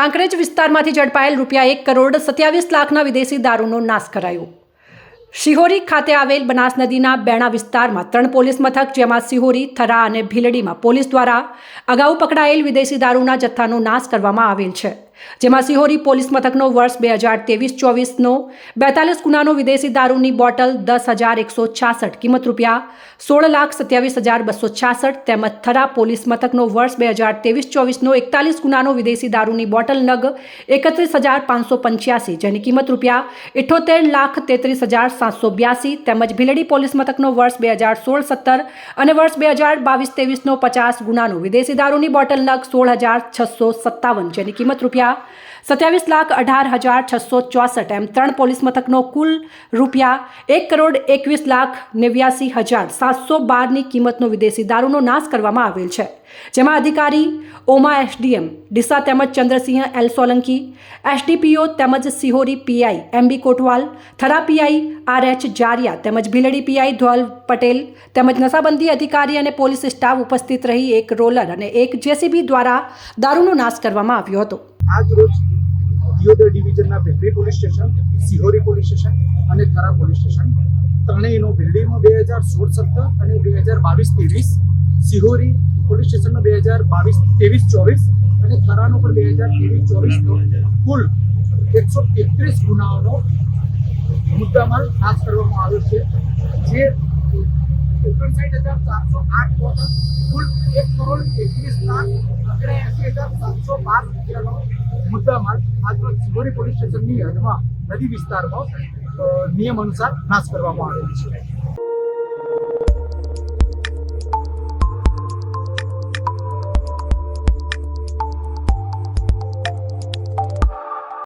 કાંકરેજ વિસ્તારમાંથી ઝડપાયેલ રૂપિયા એક કરોડ સત્યાવીસ લાખના વિદેશી દારૂનો નાશ કરાયો. શિહોરી ખાતે આવેલ બનાસ નદીના બેણા વિસ્તારમાં ત્રણ પોલીસ મથક, જેમાં શિહોરી, થરા અને ભીલડીમાં પોલીસ દ્વારા અગાઉ પકડાયેલ વિદેશી દારૂના જથ્થાનો નાશ કરવામાં આવેલ છે. જેમાં સિહોરી પોલીસ મથકનો વર્ષ બે હજાર ત્રેવીસ, ચોવીસનો બેતાલીસ ગુનાનો વિદેશી દારૂની બોટલ દસ હજાર એકસો છાસઠ કિંમત રૂપિયા, સોળ લાખ સત્યાવીસ હજાર બસો છાસઠ તેમજ થરા પોલીસ મથકનો વર્ષ બે હજાર ત્રેવીસ, ચોવીસનો એકતાલીસ ગુનાનો વિદેશી દારૂની બોટલ નગ એકત્રીસ હજાર પાંચસો પંચ્યાસી જેની કિંમત રૂપિયા ઇઠોતેર લાખ તેત્રીસ હજાર સાતસો બ્યાસી તેમજ ભીલડી પોલીસ મથકનો વર્ષ બે હજાર સોળ, સત્તર અને વર્ષ બે હજાર બાવીસ, ત્રેવીસનો પચાસ ગુનાનો વિદેશી દારૂની બોટલ નગ સોળ હજાર છસો સત્તાવન જેની કિંમત રૂપિયા સત્યાવીસ લાખ અઢાર હજાર છસો ચોસઠ એમ ત્રણ પોલીસ મથકનો કુલ રૂપિયા એક કરોડ એકવીસ લાખ નેવ્યાસી હજાર સાતસો બારની કિંમતનો વિદેશી દારૂનો નાશ કરવામાં આવેલ છે. જેમાં અધિકારી ઓમા એસડીએમ, ડીસા તેમજ ચંદ્રસિંહ એલ સોલંકી, એસડીપીઓ તેમજ Sihori PI MB Kotwal, Thara PI R H Jariya તેમજ ભીલડી પીઆઈ ધ્વલ પટેલ તેમજ નશાબંધી અધિકારી અને પોલીસ સ્ટાફ ઉપસ્થિત રહી એક રોલર અને એક જેસીબી દ્વારા દારૂનો નાશ કરવામાં આવ્યો હતો. આજ રોજ Deodar ડિવિઝનના Bhildi police station, Sihori police station અને થરા પોલીસ સ્ટેશન ત્રણેયનો ભીલડીમાં બે હજાર સોળ સત્તર અને બે હજાર બાવીસ ત્રેવીસ, સિહોરી પોલીસ સ્ટેશનમાં બે હજાર બાવીસ ત્રેવીસ ચોવીસ અને થરાનો પણ બે હજાર ત્રેવીસ ચોવીસનો કુલ એકસો તેત્રીસ ગુનાઓનો મુદ્દામાલ નાશ કરવામાં આવ્યો છે, જે ઓગણસાઠ હજાર ચારસો આઠ બોટલ કુલ એક કરોડ એકવીસ લાખ ઓગણએંસી હજાર સાતસો બાર રૂપિયાનો મુદ્દામાલ આજરોજ સિહોરી પોલીસ સ્ટેશનની હદમાં નદી વિસ્તારમાં નિયમ અનુસાર નાશ કરવામાં આવેલ છે.